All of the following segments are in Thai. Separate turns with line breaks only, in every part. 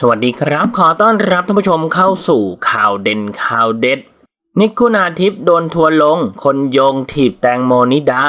สวัสดีครับ ขอต้อนรับท่านผู้ชมเข้าสู่ข่าวเด่นข่าวเด็ด นิกคุณาทิพย์โดนทัวร์ลง คนโยงถีบแตงโมนิดา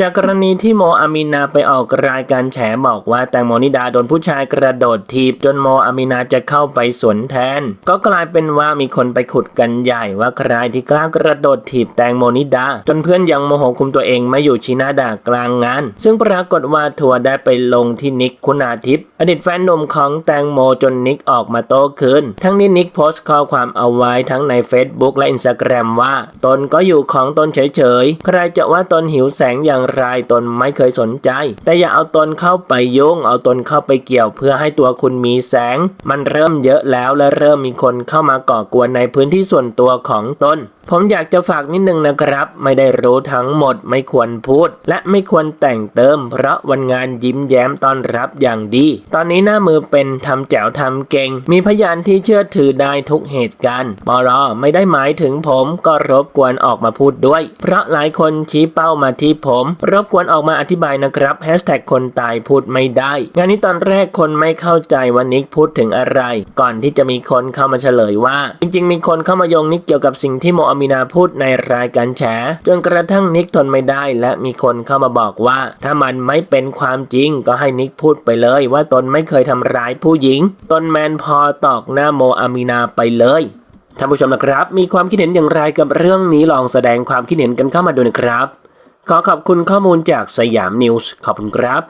จากกรณีที่โมอามินาไปออกรายการแฉบอกว่าแตงโมนิดาโดนผู้ชายกระโดดถีบจนโมอามินาจะเข้าไปสวนแทน ก็กลายเป็นว่ามีคนไปขุดกันใหญ่ว่าใครที่กล้ากระโดดถีบแตงโมนิดา จนเพื่อนยังโมโหคุมตัวเองไม่อยู่ชีหน้าด่ากลางงาน ซึ่งปรากฏว่าทัวร์ได้ไปลงที่นิกคุณาทิพย์อดีตแฟนหนุ่มของแตงโมจนนิกออกมาโต้คืนทั้งนี้นิกโพสต์ข้อความเอาไว้ทั้งใน Facebook และ Instagram ว่า ตนก็อยู่ของตนเฉยๆใครจะว่าตนหิวแสงอย่างรายตนไม่เคยสนใจ แต่อย่าเอาตนเข้าไปยุ่ง เอาตนเข้าไปเกี่ยวเพื่อให้ตัวคุณมีแสง มันเริ่มเยอะแล้วและเริ่มมีคนเข้ามาก่อกวนในพื้นที่ส่วนตัวของตน ผมอยากจะฝากนิดนึงนะครับ ไม่ได้รู้ทั้งหมดไม่ควรพูด และไม่ควรแต่งเติม เพราะวันงานยิ้มแย้มต้อนรับอย่างดี ตอนนี้หน้ามือเป็นทำแจ๋วทำเก่ง มีพยานที่เชื่อถือได้ทุกเหตุการณ์ปรไม่ได้หมายถึงผมก็รบกวนออกมาพูดด้วย เพราะหลายคนชี้เป้ามาที่ผม รบกวนออกมาอธิบายนะครับแฮชแท็กคนตายพูดไม่ได้ งานนี้ตอนแรกคนไม่เข้าใจว่านิกพูดถึงอะไร ก่อนที่จะมีคนเข้ามาเฉลยว่า จริง ๆ มีคนเข้ามาโยงนิกเกี่ยวกับสิ่งที่โมอมินาพูดในรายการแฉจนกระทั่งนิกทนไม่ได้และมีคนเข้ามาบอกว่า ถ้ามันไม่เป็นความจริงก็ให้นิกพูดไปเลย ว่าตนไม่เคยทำร้ายผู้หญิง ตนแมนพอตอกหน้าโมอามินาไปเลยท่านผู้ชมนะครับ มีความคิดเห็นอย่างไรกับเรื่องนี้ลองแสดงความคิดเห็นกันเข้ามาดูนะครับ ขอขอบคุณข้อมูลจากสยามนิวส์ขอบคุณครับ